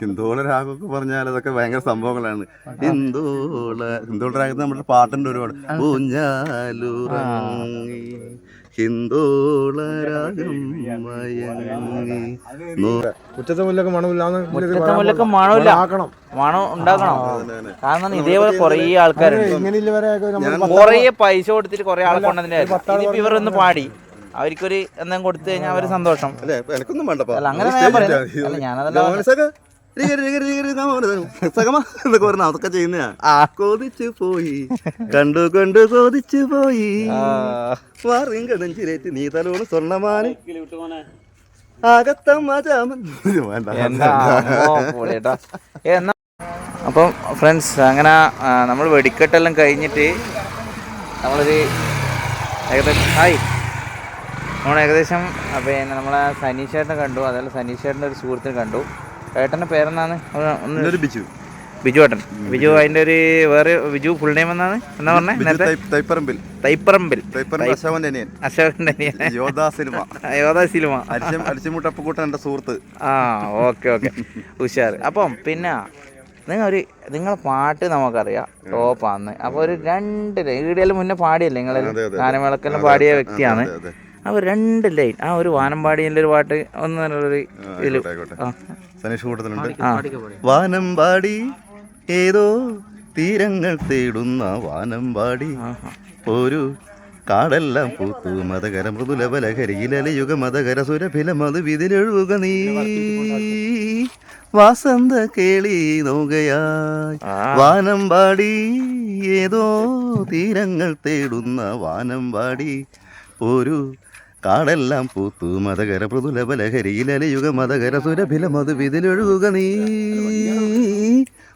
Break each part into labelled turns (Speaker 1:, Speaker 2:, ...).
Speaker 1: ഹിന്ദോള രാഗമൊക്കെ പറഞ്ഞാൽ അതൊക്കെ ഭയങ്കര സംഭവങ്ങളാണ്. ഹിന്ദോള ഹിന്ദോള രാഗത്ത് നമ്മുടെ പാട്ടുണ്ട് ഒരുപാട്. ഊഞ്ഞാലുറങ്ങി ഹിന്ദോള രാഗം മയങ്ങി
Speaker 2: മുറ്റത്തെ മുല്ലൊക്കെ മണമില്ലാന്ന്
Speaker 3: മണമില്ല.
Speaker 2: ആക്കണം
Speaker 3: മണം ഉണ്ടാക്കണം. കാരണം ഇതേപോലെ കുറേ ആൾക്കാരുണ്ട്. കുറേ പൈസ കൊടുത്തിട്ട് കുറേ ആൾക്കൊണ്ടതിന്റെ കൊണ്ടതിന്റെ ഒന്ന് ഇവരൊന്ന് പാടി. അവർക്കൊരു എന്തെങ്കിലും കൊടുത്തു കഴിഞ്ഞാൽ അവർ സന്തോഷം.
Speaker 1: അല്ലേ എനിക്കൊന്നും വേണ്ടപ്പോ
Speaker 3: അല്ല അങ്ങനെ ഞാൻ ഞാനതല്ല
Speaker 1: അതൊക്കെ. കൊതിച്ചു പോയി. കണ്ടു കണ്ടു കൊതിച്ചു പോയി. നീ തലോണ്
Speaker 3: സ്വർണമാന് അപ്പം ഫ്രണ്ട്സ് അങ്ങനെ നമ്മൾ വെടിക്കെട്ടെല്ലാം കഴിഞ്ഞിട്ട് നമ്മളൊരു ഏകദേശം ആയി നമ്മൾ ഏകദേശം പിന്നെ നമ്മളെ സനീഷേട്ടനെ കണ്ടു അതല്ല സനീഷേട്ടന്റെ ഒരു സുഹൃത്തിനെ കണ്ടു. ഏട്ടന്റെ പേരെന്നാണ് ഒന്ന്
Speaker 1: ബിജു.
Speaker 3: ബിജു ഏട്ടൻ. ബിജു അതിന്റെ ഒരു വേറെ ബിജു ഫുൾ നെയിം എന്നാണ് എന്നാ പറഞ്ഞത്
Speaker 1: തൈപ്പറമ്പിൽ.
Speaker 3: തൈപ്പറമ്പിൽ.
Speaker 1: അനിയൻ. അശോകന്റെ അനിയൻ. യോധാ സിനിമ.
Speaker 3: യോധാ സിനിമ.
Speaker 1: അരിച്ചം അരിച്ചമുട്ടപ്പക്കൂട്ടൻ എന്റെ സുഹൃത്ത്.
Speaker 3: ആ ഓക്കെ ഓക്കെ. ഉഷാർ അപ്പം പിന്നെ നിങ്ങൾ ഒരു നിങ്ങളെ പാട്ട് നമുക്കറിയാം. ടോപ്പാന്ന്. അപ്പോൾ ഒരു രണ്ട് ഈടിയാലും മുന്നേ പാടിയല്ലേ നിങ്ങൾ. ഗാനമേളക്കെല്ലാം പാടിയ വ്യക്തിയാണ്.
Speaker 1: അതെ,
Speaker 3: ഒരു രണ്ട് ലൈൻ ആ ഒരു വാനമ്പാടിന്റെ ഒരു പാട്ട് ഒന്ന് നല്ലൊരു
Speaker 1: ആ,
Speaker 3: ഇതിൽ
Speaker 1: ആയിക്കോട്ടെ,
Speaker 3: ആ.
Speaker 1: ആയിക്കോട്ടെ. സനീഷ് കൂട്ടത്തിലുണ്ട്. വാനമ്പാടി ഏതോ തീരങ്ങൾ തേടുന്ന വാനമ്പാടി. ഒരു കാടെല്ലാം പൂത്തു മതകര മൃദുലബലകരിയിലലയുഗ മതകര സുരഭില മധു വിതിലെഴുക നീ. വാസന്ത കേളി നോകയായി.
Speaker 3: ആ.
Speaker 1: വാനമ്പാടി ഏതോ തീരങ്ങൾ തേടുന്ന വാനമ്പാടി. ഒരു കാടെല്ലാം പൂത്തു. മതകര മൃദുലബലകരിയിലലയുഗ മതകര സുരഭില മധു വിതിലെഴുക നീ.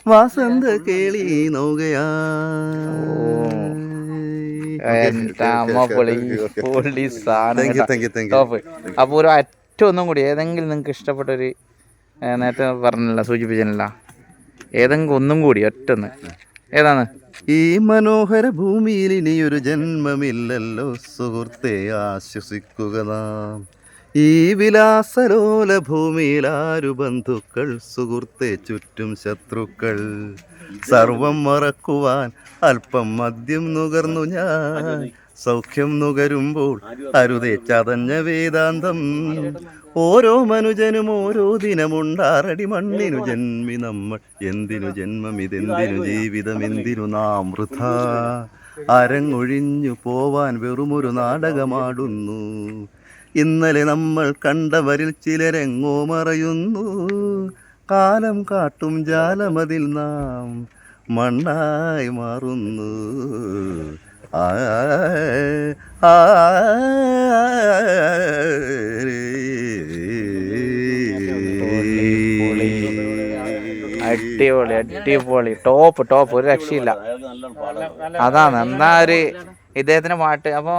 Speaker 1: വാസന്ത കേളി
Speaker 3: നോകയാ. അപ്പോൾ ഒരു അറ്റം ഒന്നും കൂടി ഏതെങ്കിലും നിങ്ങൾക്ക് ഇഷ്ടപ്പെട്ട ഒരു നേരത്തെ പറഞ്ഞല്ല സൂചിപ്പിച്ചല്ല. ഏതെങ്കിലും ഒന്നും കൂടി ഒറ്റൊന്ന് ഏതാണ്?
Speaker 1: ഈ മനോഹര ഭൂമിയിൽ ഇനിയൊരു ജന്മമില്ലല്ലോ സുഹൃത്തെ ആശ്വസിക്കുക നാം. ഈ വിലാസലോല ഭൂമിയിൽ ആരു ബന്ധുക്കൾ സുഹൃത്തെ ചുറ്റും ശത്രുക്കൾ? സർവം മറക്കുവാൻ അല്പം മദ്യം നുകർന്നു ഞാൻ. സൗഖ്യം നുകരുമ്പോൾ അരുതേ ചതഞ്ഞ വേദാന്തം. ഓരോ മനുജനും ഓരോ ദിനമുണ്ടാറടി മണ്ണിനു ജന്മി നമ്മൾ. എന്തിനു ജന്മം? ഇതെന്തിനു ജീവിതം? എന്തിനു നാം വൃഥ? അരങ്ങൊഴിഞ്ഞു പോവാൻ വെറുമൊരു നാടകമാടുന്നു. ഇന്നലെ നമ്മൾ കണ്ടവരിൽ ചിലരെങ്ങോ മറയുന്നു. കാലം കാട്ടും ജാലമതിൽ നാം മണ്ണായി മാറുന്നു.
Speaker 3: അടിപൊളി അടിപൊളി. ടോപ്പ് ടോപ്പ് ഒരു രക്ഷയില്ല. അതാണ്. എന്നാ ഒരു ഇദ്ദേഹത്തിന്റെ പാട്ട്. അപ്പൊ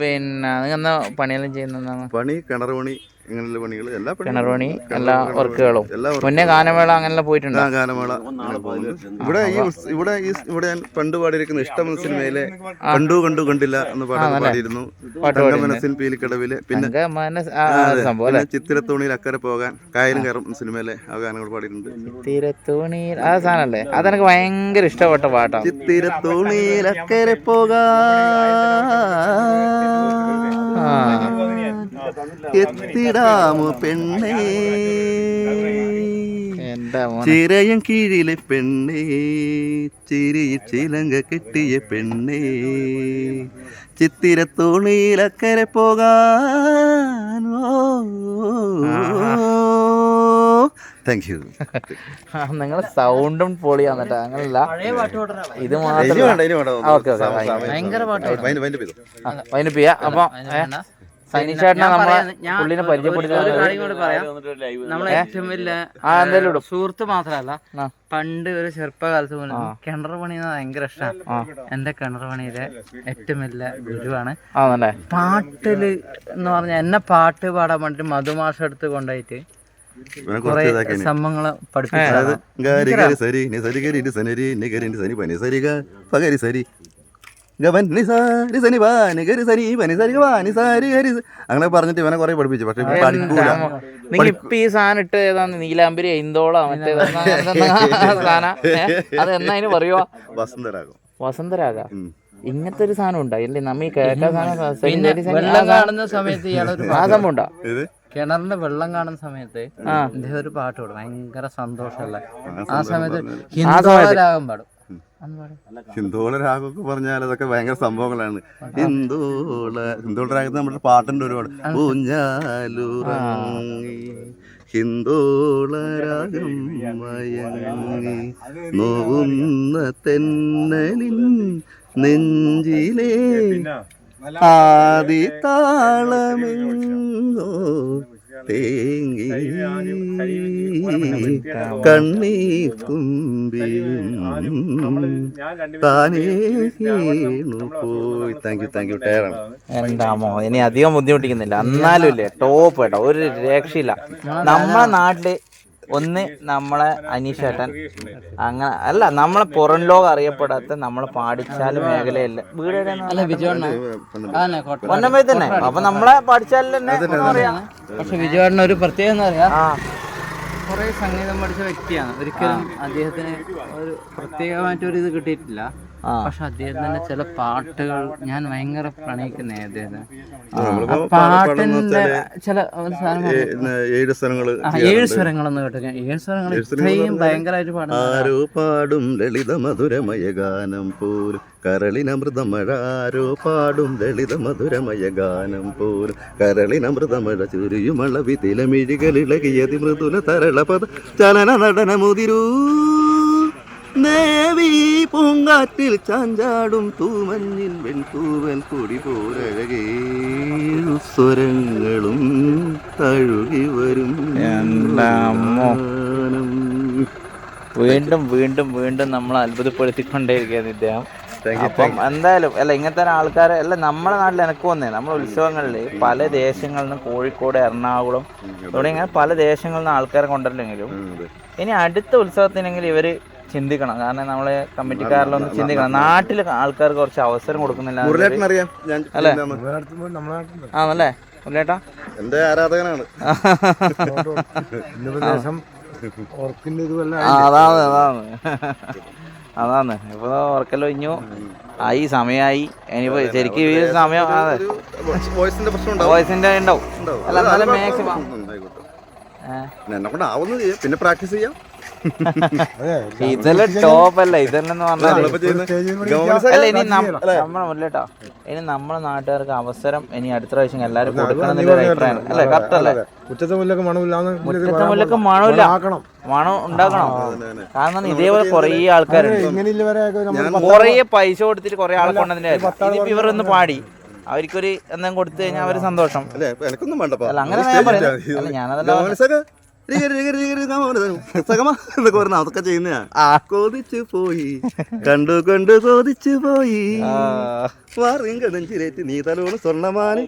Speaker 3: പിന്നെ നിങ്ങൾ എന്നാ പണിയെല്ലാം ചെയ്യുന്ന
Speaker 1: പണി കിണർ പണി. ഇങ്ങനെയുള്ള പണികൾ എല്ലാ
Speaker 3: കിണർ പണി എല്ലാ വർക്കുകളും. മുന്നേ ഗാനമേള അങ്ങനെല്ലാം പോയിട്ടുണ്ട്.
Speaker 1: ഗാനമേള അങ്ങനെ ഇവിടെ ഈ ഇവിടെ ഈ ഇവിടെ ഞാൻ പണ്ട് പാടിയിരിക്കുന്ന ഇഷ്ടം സിനിമയിലെ കണ്ടു കണ്ടു കണ്ടില്ല എന്ന് പാടി പാടിയിരുന്നു. തങ്കമനസിൻ പീലിക്കടവിൽ പിന്നെ പിന്നെ ചിത്തിരത്തോണിയിൽ അക്കരെ പോകാൻ കായലും കയറും സിനിമയിലെ ആ ഗാനങ്ങൾ പാടിയിട്ടുണ്ട്.
Speaker 3: ചിത്തിരത്തോണിയിൽ ആ സാധനല്ലേ? അതെനിക്ക് ഭയങ്കര ഇഷ്ടപ്പെട്ട പാട്ടാണ്.
Speaker 1: ചിത്തിരത്തോണിയിൽ അക്കരെ പോകാൻ.
Speaker 3: ആ.
Speaker 1: എത്തിടാമോ പെണ്ണേ?
Speaker 3: ചിരയും മോനെ.
Speaker 1: ചിരയം കീഴിലെ പെണ്ണേ. ചിരി ചിലങ്ക കെട്ടിയ പെണ്ണേ. ചിത്തിര അക്കരെ പോകാൻ. താങ്ക് യു
Speaker 3: നിങ്ങളെ സൗണ്ടും പൊളിയാന്ന് കേട്ടോ അങ്ങനല്ല. ഇത് മാത്രം
Speaker 1: വേണ്ട ഇനി വേണ്ട.
Speaker 3: Okay okay.
Speaker 1: ഭയങ്കര പാട്ട്.
Speaker 3: അതിന് ചെയ്യാം. അപ്പൊ സനീഷേട്ടനെ നമ്മളെ പുള്ളിനെ പരിചയപ്പെടുത്തുന്നത്
Speaker 4: സുഹൃത്ത് മാത്രല്ല പണ്ട് ഒരു ചെറുപ്പകാലത്ത് പോലും കിണർ പണി ഭയങ്കര ഇഷ്ടമാണ് എന്റെ കിണർ പണിയിലെ ഏറ്റവും വലിയ ഗുരുവാണ്. പാട്ടിൽ എന്ന് പറഞ്ഞ എന്നെ പാട്ട് പാടാൻ വേണ്ടിട്ട് മധുമാഷ എടുത്ത് കൊണ്ടായിട്ട് സംഭവങ്ങളെ പഠിപ്പിച്ചതാണ്.
Speaker 1: ഗവൻ നിസാരി സനി വാനി ഗരി സനി വനി സരി വാനി സാരി ഗരി അങ്ങനെ പറഞ്ഞിട്ട് ഇവനെ കുറെ പഠിപ്പിച്ചു. പക്ഷെ പഠിക്കൂല.
Speaker 3: നിങ്ങൾ ഇപ്പൊ ഈ സാധനം ഇട്ട് ഏതാണ് നീലാംബരി ഐന്തോളാ മറ്റേ സാധനം? അത് എന്നാ അതിന് പറയുവാ? വസന്തരാഗം.
Speaker 1: വസന്തരാഗ.
Speaker 3: ഇങ്ങനത്തെ ഒരു സാധനം ഉണ്ടാ അല്ലേ? നമ്മ ഈ കേട്ട സാധനം
Speaker 4: കാണുന്ന സമയത്ത്
Speaker 3: ആ സംഭവം ഉണ്ടാ?
Speaker 4: കിണറിന്റെ വെള്ളം കാണുന്ന സമയത്ത്
Speaker 3: ആ.
Speaker 4: ഇദ്ദേഹം ഒരു പാട്ട് പാടും. ഭയങ്കര സന്തോഷമല്ല ആ സമയത്ത് പാടും പാടും.
Speaker 1: ഹിന്ദോള രാഗമൊക്കെ പറഞ്ഞാൽ അതൊക്കെ ഭയങ്കര സംഭവങ്ങളാണ്. ഹിന്ദോള ഹിന്ദോള രാഗത്ത് നമ്മുടെ പാട്ടുണ്ട് ഒരുപാട്. ഊഞ്ഞാലുറങ്ങി ഹിന്ദോള രാഗം മയങ്ങി നോവുന്ന തെന്നലിൻ നെഞ്ചിലേ ആദി താളമെങ്ങോ തേങ്ങി കണ്ണീർ തുമ്പിയും താനേ പോയി താങ്ക് യു താങ്ക് യു ടയറാണ്
Speaker 3: എന്താമോ ഇനി അധികം ബുദ്ധിമുട്ടിക്കുന്നില്ല. എന്നാലും ഇല്ലേ ടോപ്പ് കേട്ടോ ഒരു രക്ഷയില്ല. നമ്മളെ നാട്ടിൽ ഒന്ന് നമ്മളെ അനീഷേട്ടൻ അങ്ങനെ അല്ല നമ്മളെ പുറം ലോകം അറിയപ്പെടാത്ത നമ്മളെ പാടിച്ചാൽ മേഖലയല്ല. വീട് തന്നെ അപ്പൊ നമ്മളെ പാടിച്ചാലിൽ തന്നെ
Speaker 4: പക്ഷെ വിജയണ്ണ ഒരു പ്രത്യേകത എന്ന് പറയാ.
Speaker 3: ആ.
Speaker 4: കുറെ സംഗീതം പഠിച്ച വ്യക്തിയാണ്. ഒരിക്കലും അദ്ദേഹത്തിന് ഒരു പ്രത്യേകമായിട്ട് ഒരു ഇത് കിട്ടിയിട്ടില്ല. പക്ഷെ അദ്ദേഹത്തിന്റെ ചില പാട്ടുകൾ ഞാൻ ഭയങ്കര പ്രണയിക്കുന്ന അദ്ദേഹത്തിന് പാട്ടിന്റെ ചില
Speaker 1: ഏഴ് സ്ഥലങ്ങൾ
Speaker 4: ആ, ഏഴ് സ്വരങ്ങളൊന്ന് കേട്ടോ ഏഴ് സ്വരങ്ങൾ ഇത്രയും ഭയങ്കരമായിട്ട്
Speaker 1: ആരോ? പാടും ലളിത മധുരമയ ഗാനം പോലും. കരളിനമൃതമഴ ആരോ പാടും ലളിത മധുരമയ ഗാനം പോലും. കരളിനമൃതമഴ ചുരിയുമളവി തിലമിഴികളിളകിയതി മൃദുല തരളപദ ചലന നടനമുതിരൂ. നേവി പൂങ്കാറ്റിൽ ചാഞ്ചാടും തൂമഞ്ഞിൽ വെൺതൂവൽ കൊടി പോരഴകേ സ്വരങ്ങളും തഴുകി വരും.
Speaker 3: വീണ്ടും വീണ്ടും വീണ്ടും നമ്മൾ അത്ഭുതപ്പെടുത്തിക്കൊണ്ടേയിരിക്കുകയാണ് ഇദ്ദേഹം അപ്പം എന്തായാലും അല്ല ഇങ്ങനത്തെ ആൾക്കാരെ അല്ല നമ്മുടെ നാട്ടിൽ എനക്ക് വന്നേ നമ്മുടെ ഉത്സവങ്ങളിൽ പല ദേശങ്ങളിൽ നിന്ന് കോഴിക്കോട് എറണാകുളം ഇവിടെ ഇങ്ങനെ പല ദേശങ്ങളിൽ നിന്ന് ആൾക്കാരെ
Speaker 1: കൊണ്ടല്ലെങ്കിലും
Speaker 3: ഇനി അടുത്ത ഉത്സവത്തിനെങ്കിൽ ഇവർ ചിന്തിക്കണം. കാരണം നമ്മളെ കമ്മിറ്റിക്കാരിലൊന്നും ചിന്തിക്കണം. നാട്ടിൽ ആൾക്കാർക്ക് കുറച്ച് അവസരം കൊടുക്കുന്നില്ല.
Speaker 1: മുരളേട്ടൻ അറിയാം. ഞാൻ
Speaker 3: അല്ലേ? ആണല്ലേ? മുല്ലേട്ടാ
Speaker 1: എന്റെ ആരാധകനാണ്.
Speaker 3: അതാണ് അതാണ്. അതാണ്. ഇപ്പൊ ഉറക്കല്ലോ ഇഞ്ഞു. ആയി സമയമായി ഇനിയിപ്പോ ശരിക്കും ഈ സമയം അതെ.
Speaker 1: വോയിസിന്റെ പ്രശ്നം ഉണ്ടാവും.
Speaker 3: അല്ല, എന്നാലും
Speaker 1: എന്നെ കൊണ്ട് ആവുന്നത് പിന്നെ പ്രാക്ടീസ് ചെയ്യാം.
Speaker 3: ഇതെല്ലാം ടോപ്പ് അല്ല ഇതെല്ലാം പറഞ്ഞാൽ അല്ല ഇനി നമ്മളെ മുല്ലേട്ടാ ഇനി നമ്മളെ നാട്ടുകാർക്ക് അവസരം ഇനി അടുത്ത പ്രാവശ്യം എല്ലാവരും കൊടുക്കണം എന്നൊരു അഭിപ്രായം. അല്ലേ കറക്റ്റ് അല്ലേ?
Speaker 2: മുറ്റത്തെ മുല്ലക്ക് മണമില്ലാന്ന്
Speaker 3: മുറ്റത്തെ മുല്ലക്ക് മണമില്ല. മണം ഉണ്ടാക്കണം. കാരണം ഇതേപോലെ കുറേ ആൾക്കാരുണ്ട്. കൊറേ പൈസ കൊടുത്തിട്ട് കുറേ ആളെ കൊണ്ടതിന്റെ ഇതിപ്പോ ഇവരൊന്ന് പാടി. അവർക്കൊരു എന്തെങ്കിലും കൊടുത്തു കഴിഞ്ഞാൽ അവർ സന്തോഷം.
Speaker 1: അല്ലെ
Speaker 3: അങ്ങനെ ഞാൻ പറയാം ഞാനതല്ല
Speaker 1: എന്നൊക്കെ പറഞ്ഞ അതൊക്കെ ചെയ്യുന്നയാ കൊതിച്ചു പോയി. കണ്ടു കണ്ടു കൊതിച്ചു പോയി. മാറിയും കടഞ്ചിരേറ്റ് നീ തലോണ് സ്വർണമാന്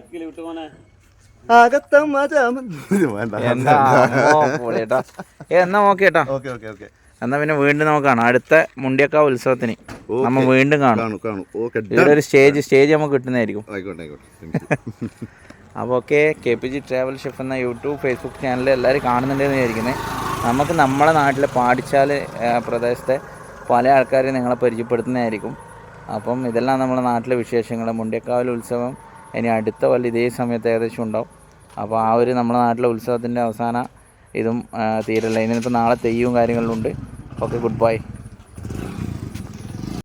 Speaker 3: അകത്തമ്മ അമ്മോ, എന്നാ ഓക്കെ കേട്ടോ.
Speaker 1: Okay okay okay.
Speaker 3: എന്നാ പിന്നെ വീണ്ടും നമുക്ക് കാണാം. അടുത്ത മുണ്ടിയക്കാവ് ഉത്സവത്തിന് നമ്മ വീണ്ടും കാണും. ഇവിടെ ഒരു സ്റ്റേജ് സ്റ്റേജ് നമുക്ക് കിട്ടുന്നതായിരിക്കും.
Speaker 1: ആയിക്കോട്ടെ ആയിക്കോട്ടെ.
Speaker 3: അപ്പോൾ okay K P G travel chef എന്ന യൂട്യൂബ് ഫേസ്ബുക്ക് ചാനൽ എല്ലാവരും കാണുന്നുണ്ടെന്ന് വിചാരിക്കുന്നത് നമുക്ക് നമ്മുടെ നാട്ടിലെ പാടിച്ചാൽ പ്രദേശത്തെ പല ആൾക്കാരെയും നിങ്ങളെ പരിചയപ്പെടുത്തുന്നതായിരിക്കും. അപ്പം ഇതെല്ലാം നമ്മുടെ നാട്ടിലെ വിശേഷങ്ങൾ മുണ്ടിയക്കാവൽ ഉത്സവം ഇനി അടുത്ത വല്ല ഇതേ സമയത്ത് ഏകദേശം ഉണ്ടാവും. അപ്പോൾ ആ ഒരു നമ്മുടെ നാട്ടിലെ ഉത്സവത്തിന്റെ അവസാന ഇതും തീരല്ല. ഇനിയിപ്പോൾ നാളെ തെയ്യവും കാര്യങ്ങളിലുണ്ട് ഓക്കെ ഗുഡ് ബൈ.